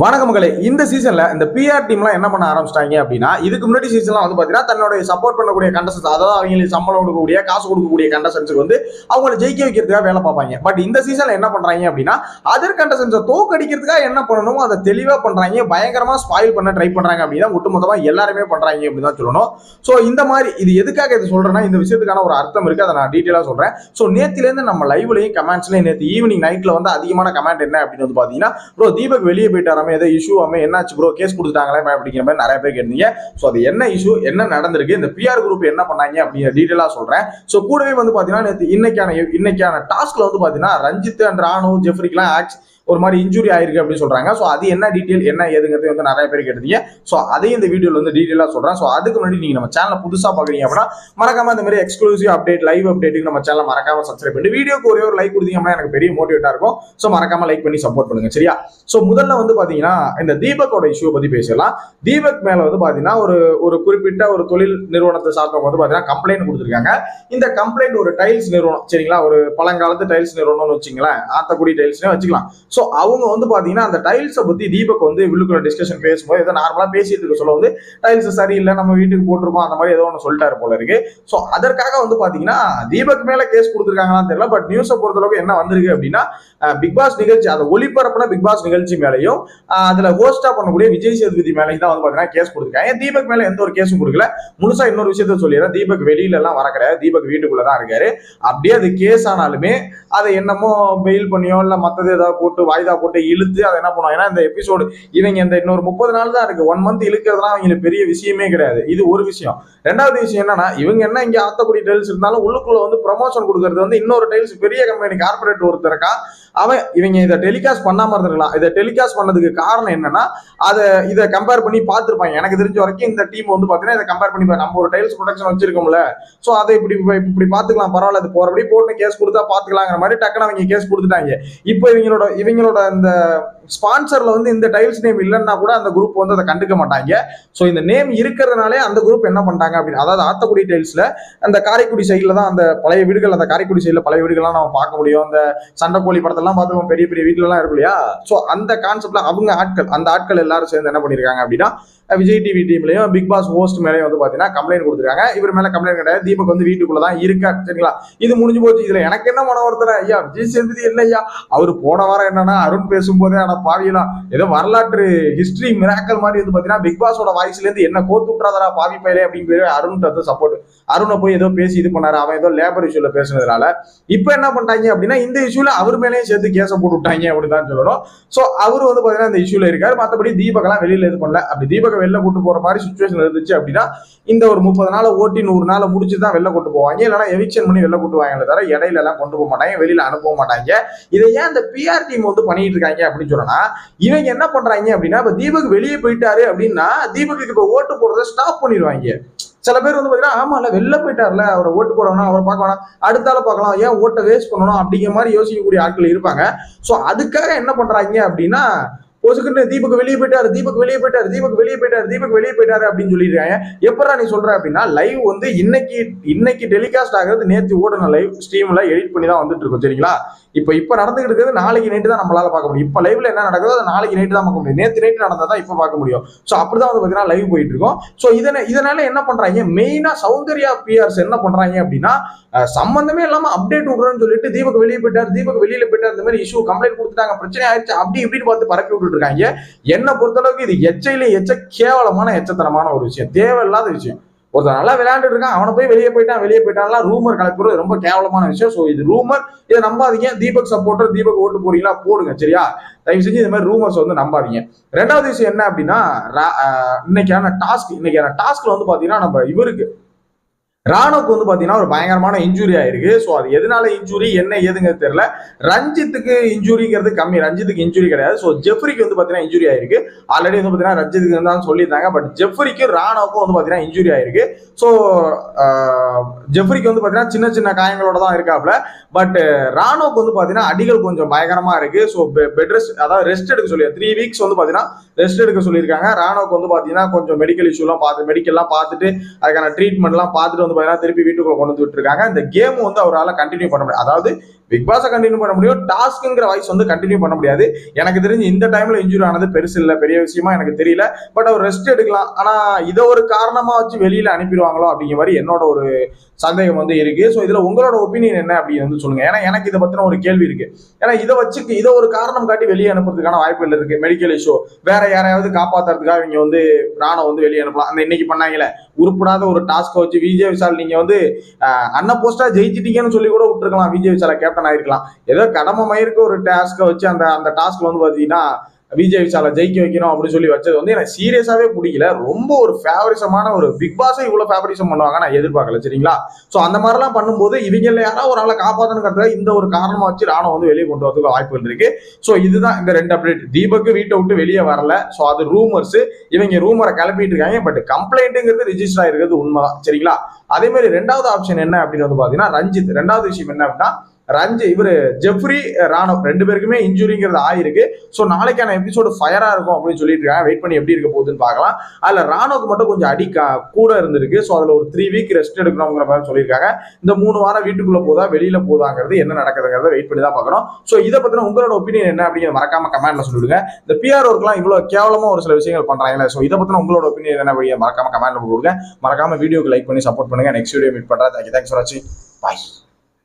வணக்கம் மகளே. இந்த சீசன்ல இந்த பிஆர் டீம்லாம் என்ன பண்ண ஆரம்பிச்சிட்டாங்க அப்படின்னா இதுக்கு முன்னாடி சீசன்லாம் வந்து பாத்தீங்கன்னா தன்னுடைய சப்போர்ட் பண்ணக்கூடிய கண்டஸ்டன்ஸ் அதாவது அவங்களுக்கு சம்பளம் கொடுக்கக்கூடிய காசு கொடுக்கக்கூடிய கண்டஸ்டன்ஸுக்கு வந்து அவங்களை ஜெயிக்க வைக்கிறதுக்காக வேலை பார்ப்பாங்க. பட் இந்த சீசன்ல என்ன பண்றாங்க அப்படின்னா அதர் கண்டஸ்டன்ஸை தோக்கடிக்கிறதுக்காக என்ன பண்ணணுமோ அதை தெளிவா பண்றாங்க பயங்கரமா ஸ்பாயில் பண்ண ட்ரை பண்றாங்க அப்படின்னா ஒட்டுமொத்தமா எல்லாருமே பண்றாங்க அப்படின்னு தான் சொல்லணும். ஸோ இந்த மாதிரி இது எதுக்காக இது சொல்றேன்னா இந்த விஷயத்துக்கான ஒரு அர்த்தம் இருக்கு அதை நான் டீட்டெயிலாக சொல்றேன். ஸோ நேத்திலேருந்து நம்ம லைவ்லையும் கமெண்ட்ஸ்லையும் நேற்று ஈவினிங் நைட்ல வந்து அதிகமான கமெண்ட் என்ன அப்படின்னு வந்து பாத்தீங்கன்னா ப்ரோ தீபக் வெளியே போயிட்டாராமே ஏதோ இஷ்யூ ஆமே என்னாச்சு ப்ரோ கேஸ் கொடுத்துட்டாங்களே அப்படிங்கிற மாதிரி நிறைய பேர் கேட்டீங்க ஸோ அது என்ன இஷ்யூ என்ன நடந்திருக்கு? இந்த பிஆர் குரூப் என்ன பண்ணாங்க அப்படிங்கிற டீட்டெயிலாக சொல்றேன். ஸோ கூடவே வந்து பாத்தீங்கன்னா நேற்று இன்னைக்கான இன்னைக்கான டாஸ்க்ல வந்து பாத்தீங்கன்னா ரஞ்சித் அண்ட் ராணு ஜெஃப்ரிக்கெல்லாம் ஆக்ஸ் ஒரு மாதிரி இன்ஜுரி ஆயிருக்கு அப்படின்னு சொல்றாங்க. ஸோ அது என்ன டீட்டெயில் என்ன ஏதுங்கிறது வந்து நிறைய பேர் கேட்டீங்க ஸோ அதையும் இந்த வீடியோல வந்து டீட்டெயிலாக சொல்றேன். ஸோ அதுக்கு முன்னாடி நீங்க நம்ம சேனலை புதுசாக பாக்குறீங்க அப்படின்னா மறக்காம இந்த மாதிரி எக்ஸ்க்ளூசிவ் அப்டேட் லைவ் அப்டேட்டுக்கு நம்ம சேனல் மறக்காம சப்ஸ்கிரைப் பண்ணி வீடியோக்கு ஒரே ஒரு லைக் கொடுத்தீங்க அப்படின்னா எனக்கு பெரிய மோட்டிவேட்டா இருக்கும். ஸோ மறக்காம லைக் பண்ணி சப்போர்ட் பண்ணுங்க. சரியா? ஸோ முதல்ல வந்து பாத்தீங்கன்னா இந்த தீபக்கோட இஷ்யூ பத்தி பேசலாம் தீபக் மேல வந்து பாத்தீங்கன்னா ஒரு ஒரு குறிப்பிட்ட ஒரு தொழில் நிறுவனத்தை சார்ந்தவங்க வந்து பாத்தீங்கன்னா கம்ப்ளைண்ட் கொடுத்துருக்காங்க. இந்த கம்ப்ளைண்ட் ஒரு டைல்ஸ் நிறுவனம் சரிங்களா? ஒரு பழங்காலத்து டைல்ஸ் நிறுவனம்னு வச்சுங்களேன். ஆத்தக்குடி டைல்ஸ்னே வச்சுக்கலாம். ஸோ அவங்க வந்து பார்த்தீங்கன்னா அந்த டைல்ஸை பற்றி தீபக் வந்து உள்ளுக்குள்ள டிஸ்கஷன் பேசும்போது ஏதோ நார்மலாக பேசிட்டு இருக்க சொல்ல வந்து டைல்ஸ் சரியில்லை நம்ம வீட்டுக்கு போட்டிருக்கோம் அந்த மாதிரி ஏதோ ஒன்று சொல்லிட்டாரு போல இருக்கு. ஸோ அதற்காக வந்து பார்த்தீங்கன்னா தீபக் மேலே கேஸ் கொடுத்துருக்காங்களான்னு தெரியல பட் நியூஸை பொறுத்தளவுக்கு என்ன வந்திருக்கு அப்படின்னா பிக் பாஸ் நிகழ்ச்சி அதை ஒளிபரப்புன பிக் பாஸ் நிகழ்ச்சி மேலேயும் அதில் ஹோஸ்டாக பண்ணக்கூடிய விஜய் சேதுபதி மேலேயும் தான் வந்து பார்த்தீங்கன்னா கேஸ் கொடுத்துருக்காங்க. தீபக் மேலே எந்த ஒரு கேஸும் கொடுக்கல? முழுசா இன்னொரு விஷயத்த சொல்லிடுறேன். தீபக் வெளியில எல்லாம் வர கிடையாது. தீபக் வீட்டுக்குள்ள தான் இருக்காரு. அப்படியே அது கேஸ் ஆனாலுமே அதை என்னமோ பெயில் பண்ணியோ இல்லை மற்றது ஏதாவது போட்டு வாய்தா போட்டு இழுத்து அதை என்ன பண்ணுவாங்க? ஏன்னா இந்த எபிசோடு இவங்க இந்த இன்னொரு முப்பது நாள் தான் இருக்கு. ஒன் மந்த் இழுக்கிறதுலாம் அவங்களுக்கு பெரிய விஷயமே கிடையாது. இது ஒரு விஷயம். ரெண்டாவது விஷயம் என்னன்னா இவங்க என்ன இங்க ஆத்தக்கூடிய டைல்ஸ் இருந்தாலும் உள்ளுக்குள்ள வந்து ப்ரமோஷன் கொடுக்கறது வந்து இன்னொரு டைல்ஸ் பெரிய கம்பெனி கார்பரேட் ஒருத்தருக்கா அவன் இவங்க இதை டெலிகாஸ்ட் பண்ணாமல் இருந்திருக்கலாம். இதை டெலிகாஸ்ட் பண்ணதுக்கு காரணம் என்னன்னா அதை இதை கம்பேர் பண்ணி பார்த்துருப்பாங்க. எனக்கு தெரிஞ்ச வரைக்கும் இந்த டீம் வந்து பார்த்தீங்கன்னா இதை கம்பேர் பண்ணி நம்ம ஒரு டைல்ஸ் ப்ரொடக்ஷன் வச்சிருக்கோம்ல. ஸோ அதை இப்படி இப்படி பார்த்துக்கலாம் பரவாயில்ல அது போறபடி போட்டு கேஸ் கொடுத்தா பார்த்துக்கலாங்கிற மாதிரி டக்குனு அவங்க கேஸ் கொடுத்துட்டாங்க. இப்போ இவங்களோட இவங்களோட அந்த ஸ்பான்சர்ல வந்து இந்த டைல்ஸ் நேம் இல்லைன்னா கூட அந்த குரூப் வந்து அதை கண்டுக்க மாட்டாங்க. ஸோ இந்த நேம் இருக்கிறதுனாலே அந்த குரூப் என்ன பண்ணிட்டாங்க அப்படின்னு அதாவது ஆத்தக்குடி டைல்ஸில் அந்த காரைக்குடி சைடில் தான் அந்த பழைய வீடுகள் அந்த காரைக்குடி சைடில் பழைய வீடுகள்லாம் நம்ம பார்க்க முடியும். அந்த சண்டைக்கோழி படத்தெல்லாம் பார்த்துருவோம் பெரிய பெரிய வீட்டிலலாம் இருக்கும் இல்லையா? ஸோ அந்த கான்செப்ட்ல அவங்க ஆட்கள் அந்த ஆட்கள் எல்லாரும் சேர்ந்து என்ன பண்ணியிருக்காங்க அப்படின்னா விஜய் டிவி டீம்லையும் பிக் பாஸ் ஹோஸ்ட் மேலேயும் வந்து பார்த்தீங்கன்னா கம்ப்ளைண்ட் கொடுத்துருக்காங்க. இவர் மேலே கம்ப்ளைண்ட் கிடையாது. தீபக் வந்து வீட்டுக்குள்ளே தான் இருக்கா சரிங்களா? இது முடிஞ்சு போச்சு. இதுல எனக்கு என்ன மன ஒருத்தர் ஐயா விஜய் சேதுபதி இல்லையா அவர் போன வாரம் என்னன்னா அருண் பேசும்போதே ஆனால் பாவியெல்லாம் ஏதோ வரலாற்று ஹிஸ்ட்ரி மிராக்கல் மாதிரி வந்து பார்த்தீங்கன்னா பிக் பாஸோட வாய்ஸ்லேருந்து என்ன கோத்து விட்றாதரா பாவி பயிலே அப்படின்னு பேரு அருண் வந்து சப்போர்ட் அருணை போய் ஏதோ பேசி இது பண்ணாரு. அவன் ஏதோ லேபர் இஷ்யூல பேசுனதுனால. இப்போ என்ன பண்ணிட்டாங்க அப்படின்னா இந்த இஷ்யூல அவர் மேலேயும் சேர்த்து கேஸை போட்டு விட்டாங்க அப்படின்னு தான் சொல்லணும். ஸோ அவர் வந்து பார்த்தீங்கன்னா இந்த இஷ்யூல இருக்காரு. மற்றபடி தீபகெல்லாம் வெளியில இது பண்ணல. அப்படி தீபக வெளில கூட்டு போற மாதிரி சுச்சுவேஷன் இருந்துச்சு அப்படின்னா இந்த ஒரு முப்பது நாளை ஓட்டி நூறு நாளை முடிச்சு தான் வெளில கூட்டு போவாங்க. இல்லைன்னா எவிக்ஷன் பண்ணி வெளில கூட்டு வாங்க தவிர இடையில எல்லாம் கொண்டு போக மாட்டாங்க வெளியில அனுப்ப மாட்டாங்க. இதை ஏன் இந்த பிஆர் டீம் வந்து பண்ணிட்டு இருக்காங்க அப்படின்னு சொன்னா இவங்க என்ன பண்றாங்க அப்படின்னா இப்ப தீபக் வெளியே போயிட்டாரு அப்படின்னா தீபக்கு இப்ப ஓட்டு போடுறத ஸ்டாப் பண்ணிடுவாங்க. சில பேர் வந்து பாத்தீங்கன்னா ஆமால வெளில போயிட்டார்ல அவரை ஓட்டு போடணும் அவரை பார்க்க வேணாம் அடுத்தால பார்க்கலாம் ஏன் ஓட்டை வேஸ்ட் பண்ணணும் அப்படிங்கிற மாதிரி யோசிக்கக்கூடிய ஆட்கள் இருப்பாங்க. ஸோ அதுக்காக என்ன பண்றாங்க அப்படின்னா பொசுக்குன்னு தீபக் வெளியே போயிட்டாரு தீபக் வெளியே போயிட்டாரு தீபக் வெளியே போயிட்டாரு தீபக் வெளியே போயிட்டாரு அப்படின்னு சொல்லிடுறாங்க எப்படா நீ சொல்ற அப்படின்னா லைவ் வந்து இன்னைக்கு இன்னைக்கு டெலிகாஸ்ட் ஆகிறது நேற்று ஓடின லைவ் ஸ்ட்ரீம்ல எடிட் பண்ணி தான் வந்துட்டு இருக்கும் சரிங்களா? இப்போ இப்போ நடந்துகிட்டு இருக்கிறது நாளைக்கு நைட்டு தான் நம்மளால பார்க்க முடியும். இப்போ லைவ்ல என்ன நடக்குதோ அதை நாளைக்கு நைட்டு தான் பார்க்க முடியும். நேற்று நைட்டு நடந்தா தான் இப்போ பார்க்க முடியும். ஸோ அப்படிதான் வந்து பார்த்தீங்கன்னா லைவ் போயிட்டு இருக்கோம். ஸோ இதனை இதனால என்ன பண்றாங்க? மெயினா சௌந்தர்யா பிஆர்ஸ் என்ன பண்றாங்க அப்படின்னா சம்பந்தமே இல்லாம அப்டேட் விடுறோம்னு சொல்லிட்டு தீபக் வெளியே போயிட்டார் தீபக் வெளியில போயிட்டார் இந்த மாதிரி இஷ்யூ கம்ப்ளைண்ட் கொடுத்துட்டாங்க பிரச்சனை ஆயிடுச்சு அப்படி இப்படின்னு பார்த்து பரப்பி விட்டு இருக்காங்க என்னை பொறுத்தளவுக்கு இது எச்சையிலே எச்ச கேவலமான எச்சத்தனமான ஒரு விஷயம். தேவையில்லாத விஷயம். ஒருத்தர் நல்லா விளையாண்டுட்டு இருக்கான் அவனை போய் வெளியே போயிட்டான் வெளியே போயிட்டான்லாம் ரூமர் கலப்புறது ரொம்ப கேவலமான விஷயம். ஸோ இது ரூமர் இதை நம்பாதீங்க. தீபக் சப்போர்ட்டர் தீபக் ஓட்டு போறீங்களா? போடுங்க சரியா? தயவு செஞ்சு இந்த மாதிரி ரூமர்ஸ் வந்து நம்பாதீங்க. ரெண்டாவது விஷயம் என்ன அப்படின்னா ரா- இன்னைக்கான டாஸ்க் இன்னைக்கான டாஸ்க்ல வந்து பாத்தீங்கன்னா நம்ம இவருக்கு ராணுவுக்கு வந்து பாத்தீங்கன்னா ஒரு பயங்கரமான இன்ஜுரி ஆயிருக்கு. ஸோ அது எதனால இன்ஜுரி என்ன ஏதுங்கிறது தெரியல. ரஞ்சித்துக்கு இன்ஜுரிங்கிறது கம்மி. ரஞ்சித்துக்கு இன்ஜுரி கிடையாது. ஸோ ஜெஃப்ரிக்கு வந்து பாத்தீங்கன்னா இன்ஜுரி ஆயிருக்கு. ஆல்ரெடி வந்து பாத்தீங்கன்னா ரஞ்சித்துக்கு தான் சொல்லியிருந்தாங்க. பட் ஜெஃப்ரிக்கும் ராணுக்கும் வந்து பாத்தீங்கன்னா இன்ஜுரி ஆயிருக்கு. ஸோ ஜெஃப்ரிக்கு வந்து பாத்தீங்கன்னா சின்ன சின்ன காயங்களோட தான் இருக்காப்ல பட் ராணுக்கு வந்து பாத்தீங்கன்னா அடிகள் கொஞ்சம் பயங்கரமா இருக்கு. ஸோ பெட் ரெஸ்ட் அதாவது ரெஸ்ட் எடுக்க சொல்லி த்ரீ வீக்ஸ் வந்து பாத்தீங்கன்னா ரெஸ்ட் எடுக்க சொல்லியிருக்காங்க. ராணுவுக்கு வந்து பாத்தீங்கன்னா கொஞ்சம் மெடிக்கல் இஷ்யூலாம் பார்த்து மெடிக்கல்லாம் பார்த்துட்டு அதுக்கான ட்ரீட்மெண்ட்லாம் பார்த்துட்டு வந்து பார்த்தீங்கன்னா திருப்பி வீட்டுக்குள்ள கொண்டு வந்து விட்டுருக்காங்க. இந்த கேம் வந்து அவரால் கண்டினியூ பண்ண முடியும் அதாவது பிக் பாஸை கண்டினியூ பண்ண முடியும். டாஸ்க்குங்கிற வாய்ஸ் வந்து கண்டினியூ பண்ண முடியாது. எனக்கு தெரிஞ்சு இந்த டைம்ல இன்ஜுரி ஆனது பெருசு இல்லை பெரிய விஷயமா எனக்கு தெரியல. பட் அவர் ரெஸ்ட் எடுக்கலாம். ஆனா இதை ஒரு காரணமா வச்சு வெளியில அனுப்பிடுவாங்களோ அப்படிங்கிற மாதிரி என்னோட ஒரு சந்தேகம் வந்து இருக்கு. ஸோ இதுல உங்களோட ஒப்பீனியன் என்ன அப்படின்னு வந்து சொல்லுங்க. ஏன்னா எனக்கு இதை பத்தின ஒரு கேள்வி இருக்கு. ஏன்னா இதை வச்சு இதை ஒரு காரணம் காட்டி வெளியே அனுப்புறதுக்கான வாய்ப்புகள் இருக்கு. மெடிக்கல் இஷ்யூ வேற யாரையாவது காப்பாத்துறதுக்காக இவங்க வந்து பிராணம் வந்து வெளியே அனுப்பலாம். அந்த இன்னைக்கு பண்ணாங்களே உருப்படாத ஒரு டாஸ்க்கை வச்சு விஜய் விசால் நீங்க வந்து அன்ன போஸ்டா ஜெயிச்சிட்டீங்கன்னு சொல்லி கூட விட்டுருக்கலாம். விஜய் விஷால கேப்டன் ஆயிருக்கலாம். ஏதோ கடமை மயிருக்கு ஒரு டாஸ்க்கை வச்சு அந்த அந்த டாஸ்க்ல வந்து பார்த்தீங்கன்னா விஜய் விஷால ஜெயிக்க வைக்கணும் அப்படின்னு சொல்லி வச்சது வந்து எனக்கு சீரியஸாவே பிடிக்கல. ரொம்ப ஒரு ஃபேவரிசமான ஒரு பிக் பாஸே இவ்வளவு ஃபேவரிசம் பண்ணுவாங்க நான் எதிர்பார்க்கல சரிங்களா? ஸோ அந்த மாதிரிலாம் பண்ணும்போது இவங்கள யாராவது ஒரு ஆளை காப்பாத்தணுங்கிறத இந்த ஒரு காரணமா வச்சு ராணுவம் வந்து வெளியே கொண்டு வரதுக்கு வாய்ப்புகள் இருக்கு. ஸோ இதுதான் இந்த ரெண்டு அப்டேட் தீபக்கு வீட்டை விட்டு வெளியே வரல. ஸோ அது ரூமர்ஸ் இவங்க ரூமரை கிளப்பிட்டு இருக்காங்க. பட் கம்ப்ளைண்ட்டுங்கிறது ரிஜிஸ்டர் ஆயிருக்கிறது உண்மைதான் சரிங்களா? அதே மாதிரி ரெண்டாவது ஆப்ஷன் என்ன அப்படின்னு வந்து பாத்தீங்கன்னா ரஞ்சித். ரெண்டாவது விஷயம் என்ன அப்படின்னா ரஞ்சி இவர் ஜெஃப்ரி ராணவ் ரெண்டு பேருக்குமே இன்ஜுரிங்கிறது ஆயிருக்கு. ஸோ நாளைக்கான எபிசோடு ஃபயராக இருக்கும் அப்படின்னு சொல்லிட்டு இருக்காங்க. வெயிட் பண்ணி எப்படி இருக்க போகுதுன்னு பார்க்கலாம். அதில் ராணுவுக்கு மட்டும் கொஞ்சம் அடி கூட இருந்திருக்கு. ஸோ அதில் ஒரு த்ரீ வீக் ரெஸ்ட் எடுக்கணுங்கிற மாதிரி சொல்லியிருக்காங்க. இந்த மூணு வாரம் வீட்டுக்குள்ளே போதா வெளியில் போதாங்கிறது என்ன நடக்குதுங்கிறத வெயிட் பண்ணி தான் பார்க்கணும். ஸோ இதை பற்றின உங்களோட ஒப்பீனியன் என்ன அப்படிங்கிற மறக்காம கமெண்ட்ல சொல்லிடுங்க. இந்த பிஆர் இவ்வளோ கேவலமாக ஒரு சில விஷயங்கள் பண்றாங்களே ஸோ இதை பற்றின உங்களோட ஒப்பீனியன் என்ன அப்படிங்கிற மறக்காம கமெண்ட்ல கொடுங்க மறக்காம வீடியோக்கு லைக் பண்ணி சப்போர்ட் பண்ணுங்க. நெக்ஸ்ட் வீடியோ மீட் பண்ணுறேன் தேங்க்யூ தேங்க்ஸ் ஃபார் வாட்சிங் பாய்